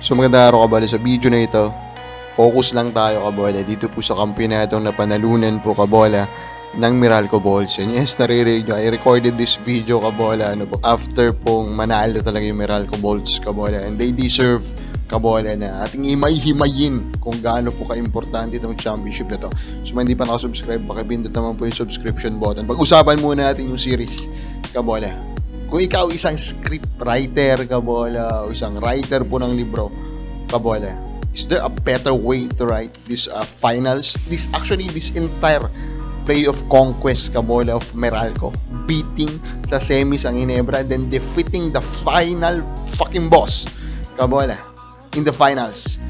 So maganda araw kabole sa video na ito. Focus lang tayo kabole dito po sa kampionatong na panalunan po kabola ng Meralco Balls. And yes, naririnig nyo, I recorded this video kabola ano po, after pong manalo talaga yung Meralco Balls kabola. And they deserve kabola na ating imay-himayin kung gaano po ka-importante itong championship na to. So hindi pa nakasubscribe, pakipindot naman po yung subscription button. Pag-usapan muna natin yung series kabola. Kung ikaw isang script writer kabola o isang writer po ng libro kabola, is there a better way to write this uh, finals? This actually this entire play of conquest kabola of Meralco? Beating sa semis ang Ginebra and then defeating the final fucking boss kabola in the finals.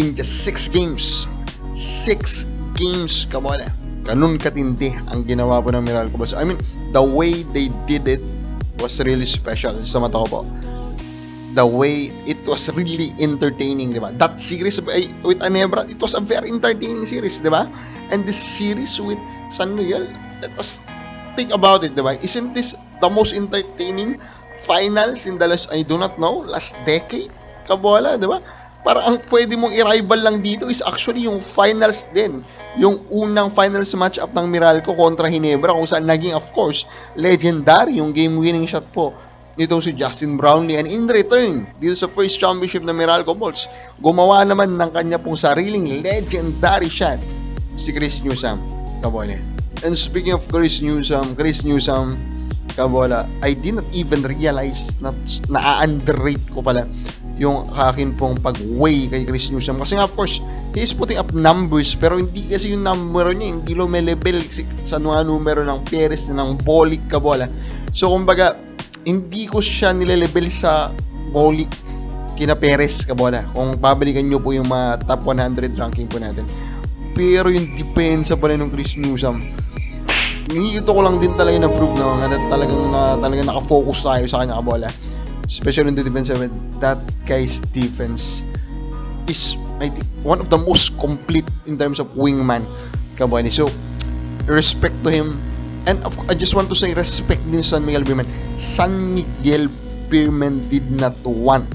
In just 6 games. 6 games kabola. Ganun katindi ang ginawa po ng Meralco boss. I mean the way they did it was really special sa mata ko po the way it was really entertaining, di ba? That series with Anebra, it was a very entertaining series, di ba? And this series with San Miguel, let us think about it, di ba? Isn't this the most entertaining finals in the last, I do not know, last decade? Kabola, di ba? Para ang pwede mong i-rival lang dito is actually yung finals din. Yung unang finals match-up ng Meralco kontra Ginebra kung saan naging, of course, legendary yung game-winning shot po nito si Justin Brownlee and in return dito sa first championship ng Meralco Bulls gumawa naman ng kanya pong sariling legendary shot si Chris Newsom Kabola and speaking of Chris Newsom Chris Newsom Kabola I did not even realize na na-underrate ko pala yung akin pong pag-weigh kay Chris Newsom kasi nga of course he is putting up numbers pero hindi kasi yung numero niya hindi lumelevel sa mga numero ng Perez na ng Bolick Kabola so kumbaga hindi ko siya nilelevel sa Bolick kina Perez kabola. Kung babalikan nyo po yung mga top 100 ranking po natin. Pero yung depensa pala ng Chris Newsom, ito ko lang din talaga na, na talagang, na, talagang nakafocus tayo sa kanya kabola. Especially in the defense side, that guy's defense is I think one of the most complete in terms of wingman kabola. So, respect to him And of, I just want to say respect din sa San Miguel Beerman. San Miguel Beerman did not want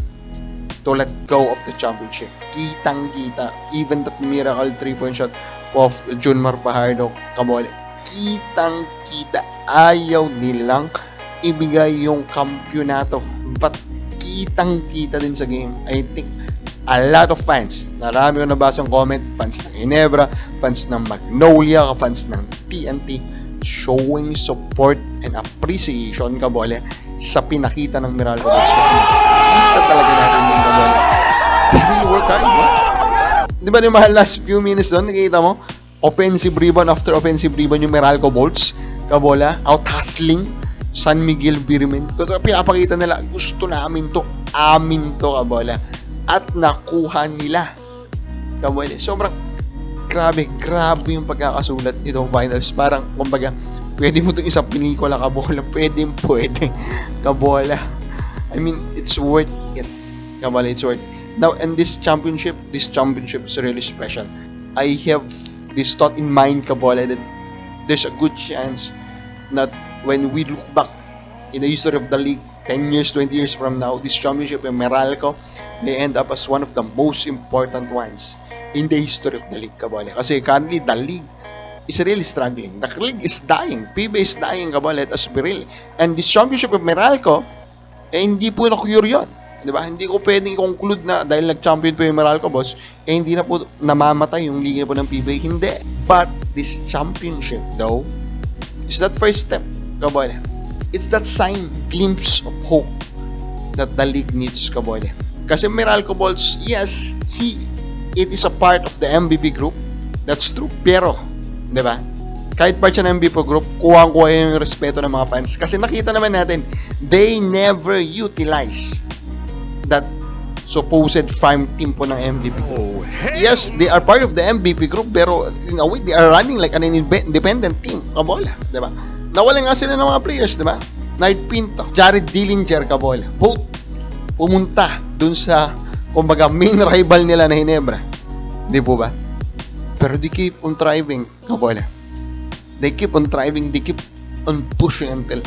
to let go of the championship. Kitang kita. Even that miracle three-point shot of Junmar Pajardo Kabole. Kitang kita. Ayaw nilang ibigay yung kampyonato. But kitang kita din sa game. I think a lot of fans. Narami ko nabasang comment. Fans ng Ginebra, fans ng Magnolia, fans ng TNT showing support and appreciation kabole sa pinakita ng Meralco Bulls kasi nakita talaga natin yung kabole they really work hard no? di ba yung mga last few minutes doon nakita mo offensive rebound after offensive rebound yung Meralco Bolts kabola out hustling San Miguel Birmen pinapakita nila gusto namin to amin to kabola at nakuha nila kabola sobrang grabe, grabe yung pagkakasulat nitong finals. Parang, kumbaga, pwede mo itong isang pinikula kabola. Pwede, pwede. Kabola. I mean, it's worth it. Kabola, it's worth it. Now, and this championship, this championship is really special. I have this thought in mind, Kabola, that there's a good chance that when we look back in the history of the league, 10 years, 20 years from now, this championship in Meralco may end up as one of the most important ones in the history of the league, Kabole. Kasi currently, the league is really struggling. The league is dying. PB is dying, us be real. And this championship of Meralco, eh, hindi po na-cure yun. Di ba? Hindi ko pwedeng i-conclude na dahil nag-champion po yung Meralco, boss, eh hindi na po namamatay yung liga po ng PBA. Hindi. But this championship, though, is that first step, Kabole. It's that sign, glimpse of hope that the league needs, Kabole. Kasi Meralco Balls, yes, he it is a part of the MVP group. That's true. Pero, di ba? Kahit part siya ng MVP group, kuha-kuha yung respeto ng mga fans. Kasi nakita naman natin, they never utilize that supposed farm team po ng MVP group. Oh, Yes, they are part of the MVP group, pero in a way, they are running like an independent team. Kabola, di ba? Nawalan nga sila ng mga players, di ba? Knight Pinto, Jared Dillinger, Kabola. Both pumunta dun sa kumbaga main rival nila na Hinebra. Di po ba? Pero they keep on thriving, kabola. They keep on thriving, they keep on pushing until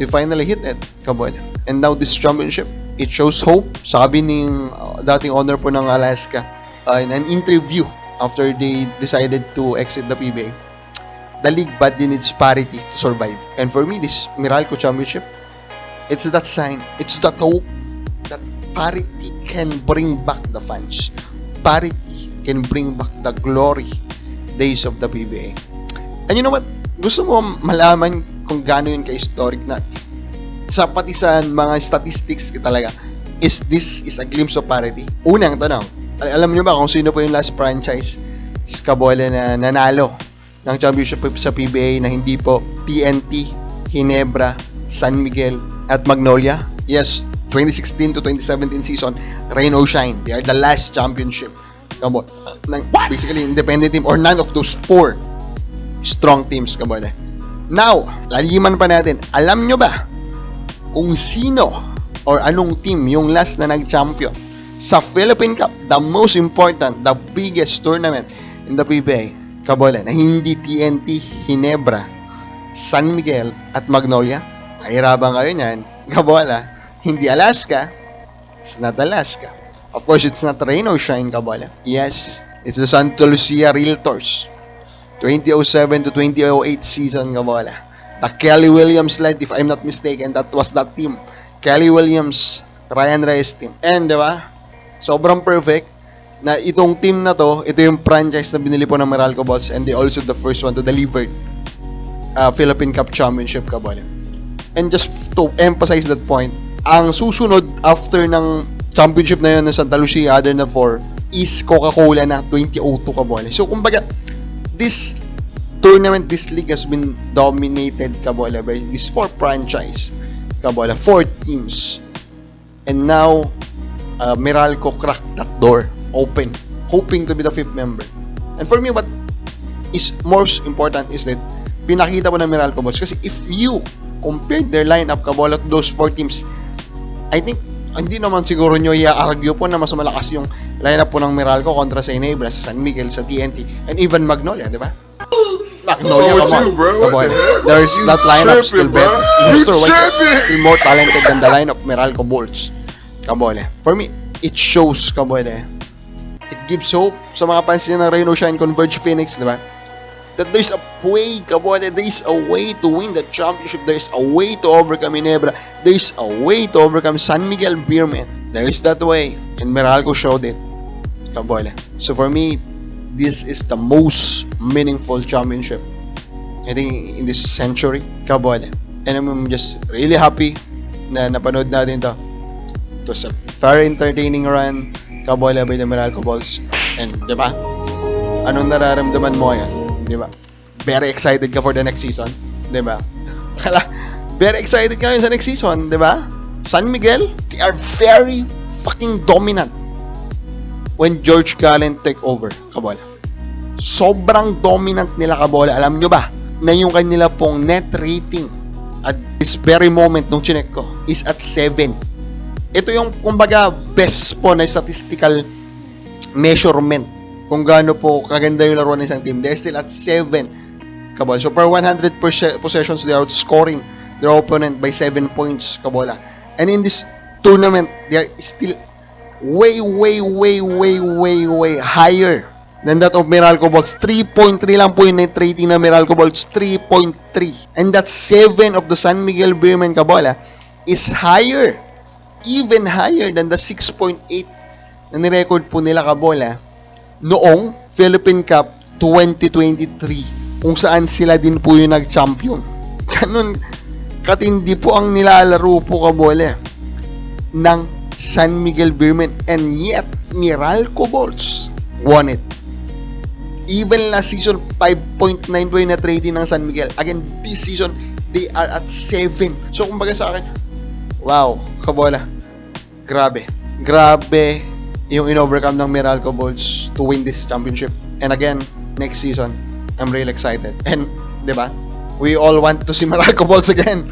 they finally hit it, kabola. And now this championship it shows hope. Sabi ni uh, dating owner po ng Alaska uh, in an interview after they decided to exit the PBA, the league badly needs parity to survive. And for me, this Meralco Championship, it's that sign, it's that hope that parity can bring back the fans. Parity can bring back the glory days of the PBA. And you know what? Gusto mo malaman kung gaano yun ka-historic na sa pati sa mga statistics talaga is this is a glimpse of parity? Unang tanong, al- alam niyo ba kung sino po yung last franchise sa na nanalo ng championship sa PBA na hindi po TNT, Ginebra, San Miguel, at Magnolia? Yes, 2016 to 2017 season, Rain or Shine. They are the last championship. Kabo, ng, basically, independent team or none of those four strong teams, Kabola. Now, laliman pa natin. Alam nyo ba kung sino or anong team yung last na nag-champion sa Philippine Cup, the most important, the biggest tournament in the PBA, Kabola, na hindi TNT, Ginebra, San Miguel, at Magnolia? Kahirapan kayo niyan. Kabola, hindi Alaska, it's not Alaska. Of course, it's not Rain or Shine, Kabola. Yes, it's the Santa Lucia Realtors. 2007 to 2008 season, Kabola. The Kelly Williams led, if I'm not mistaken, that was that team. Kelly Williams, Ryan Reyes team. And, di ba? Sobrang perfect na itong team na to, ito yung franchise na binili po ng Meralco Balls and they also the first one to deliver uh, Philippine Cup Championship, Kabola. And just to emphasize that point, ang susunod after ng championship na yun ng Santa Lucia, other than four, is Coca-Cola na 2002 Kabola. So, kumbaga, this tournament, this league has been dominated, Kabola, by these four franchise, Kabola, four teams. And now, uh, Meralco cracked that door, open, hoping to be the fifth member. And for me, what is most important is that pinakita mo ng Meralco Boys. Kasi if you compared their lineup, Kabola, to those four teams, I think, hindi naman siguro nyo i-argue po na mas malakas yung lineup po ng Meralco kontra sa Inebra, sa San Miguel, sa TNT, and even Magnolia, di ba? Magnolia, What's come on. you, bro? Come on. There's You that lineup still tripping, bro. better. Roster-wise, tripping. still more talented than the lineup Meralco Bulls. Kabole. For me, it shows, Kabole. Gives hope sa mga fans niya ng Rain or Shine Converge Phoenix, di ba? That there's a way, Kabole, there's a way to win the championship. There's a way to overcome Inebra. There's a way to overcome San Miguel Beerman. There is that way. And Meralco showed it. Kabole. So for me, this is the most meaningful championship I think in this century, Kabole. And I'm just really happy na napanood natin to. It was a very entertaining run, Kabole by the Meralco Balls. And, di ba? Anong nararamdaman mo yan? Di ba? Very excited ka for the next season? Di ba? Kala, very excited ka sa next season, di ba? San Miguel, they are very fucking dominant when George Gallen take over, Kabole sobrang dominant nila kabola. Alam nyo ba na yung kanila pong net rating at this very moment nung chinek ko is at 7. Ito yung kumbaga best po na statistical measurement kung gaano po kaganda yung laro ng isang team. They're still at 7 kabola. So per 100 perse- possessions they are outscoring their opponent by 7 points kabola. And in this tournament they are still way way way way way way higher than that of Meralco Bolts. 3.3 lang po yung net rating na Meralco Bolts. 3.3. And that 7 of the San Miguel Beerman Cabola is higher. Even higher than the 6.8 na nirecord po nila Cabola noong Philippine Cup 2023 kung saan sila din po yung nag-champion. Ganun katindi po ang nilalaro po Cabola ng San Miguel Beerman and yet Meralco Bolts won it. Even last season 5.9 po yung net rating ng San Miguel. Again this season they are at 7 so kumbaga sa akin wow kabola. Grabe. Grabe yung in-overcome ng Meralco Bulls to win this championship. And again next season I'm really excited. And di ba? We all want to see Meralco Bulls again.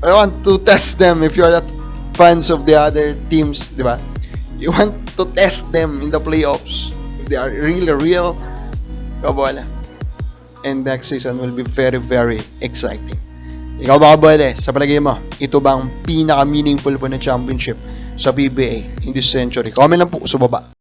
I want to test them if you're not fans of the other teams di ba? You want to test them in the playoffs. If they are really real kabola. And next season will be very very exciting Ikaw ba kabole, sa palagay mo, ito ba ang pinaka-meaningful po na championship sa PBA in this century? Comment lang po sa baba.